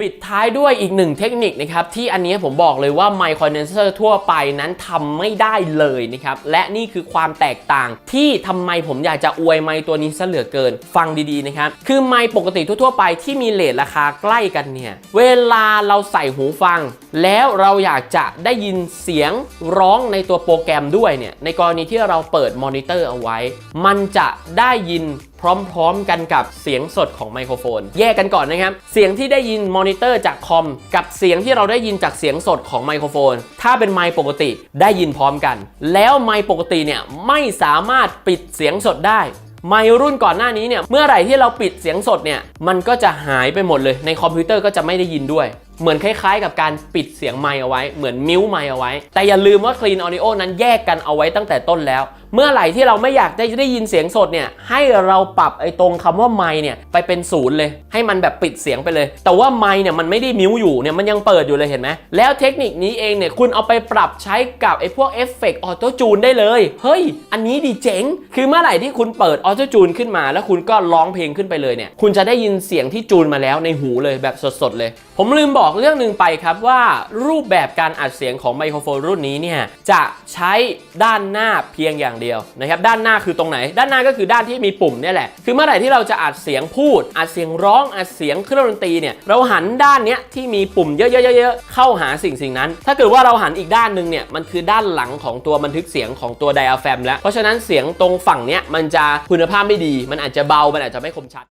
ปิดท้ายด้วยอีกหนึ่งเทคนิคนะครับที่อันนี้ผมบอกเลยว่าไมค์คอนเดนเซอร์ทั่วไปนั้นทำไม่ได้เลยนะครับและนี่คือความแตกต่างที่ทำไมผมอยากจะอวยไมตัวนี้ซะเหลือเกิน ฟังดีๆนะครับคือไมปกติทั่วๆไปที่มีเลทราคาใกล้กันเนี่ยเวลาเราใส่หูฟัง แล้วเราอยากจะได้ยินเสียงร้องในตัวโปรแกรมด้วยเนี่ยในกรณีที่เราเปิดมอนิเตอร์เอาไว้ มันจะได้ยิน พร้อมๆกันกับเสียงสดของไมโครโฟน แยกกันก่อนนะครับ เสียงที่ได้ยินมอนิเตอร์จากคอม กับเสียงที่เราได้ยินจากเสียงสดของไมโครโฟน ถ้าเป็นไมค์ปกติได้ยินพร้อมกัน แล้วไมค์ปกติเนี่ยไม่สามารถปิดเสียงสดได้ไมรุ่นก่อนหน้านี้เนี่ยเมื่อไหร่ที่เราปิดเสียงสดเนี่ยมันก็จะหายไปหมดเลยในคอมพิวเตอร์ก็จะไม่ได้ยินด้วย เหมือนคล้ายๆ กับการปิดเสียงไมค์เอาไว้ เหมือนมิวไมค์เอาไว้ แต่อย่าลืมว่า Clean Audio นั้นแยกกันเอาไว้ตั้งแต่ต้นแล้ว เมื่อไหร่ที่เราไม่อยากได้ได้ยินเสียงสดเนี่ย ให้เราปรับไอ้ตรงคำว่าไมค์เนี่ยไปเป็นศูนย์เลย ให้มันแบบปิดเสียงไปเลย แต่ว่าไมค์เนี่ยมันไม่ได้มิวอยู่เนี่ยมันยังเปิดอยู่เลยเห็นไหมแล้วเทคนิคนี้เองเนี่ยคุณเอาไปปรับใช้กับไอ้พวกเอฟเฟกต์ออโต้จูนได้เลย เฮ้ย อันนี้ดีเจ๋ง คือเมื่อไหร่ที่คุณเปิดออโต้จูนขึ้นมา แล้วคุณก็ร้องเพลงขึ้นไปเลยเนี่ย คุณจะได้ยินเสียงที่จูนมาแล้วในหูเลยแบบสดๆเลย ผมลืมบอกเรื่องหนึ่งไปครับว่ารูปแบบการอัดเสียงของไมโครโฟนรุ่นนี้เนี่ยจะใช้ด้านหน้าเพียงอย่างเดียวนะครับด้านหน้าคือตรงไหน ด้านหน้าก็คือด้านที่มีปุ่มนี่แหละคือเมื่อไหร่ที่เราจะอัดเสียงพูด อัดเสียงร้องอัดเสียงเครื่องดนตรีเนี่ยเราหันด้านเนี้ยที่มีปุ่มเยอะๆๆๆเข้าหาสิ่งสิ่งนั้น ถ้าเกิดว่าเราหันอีกด้านหนึ่งเนี่ยมันคือด้านหลังของตัวบันทึกเสียงของตัวไดอะแฟมแล้วเพราะฉะนั้นเสียงตรงฝั่งเนี้ยมันจะคุณภาพไม่ดี มันอาจจะเบามันอาจจะไม่คมชัด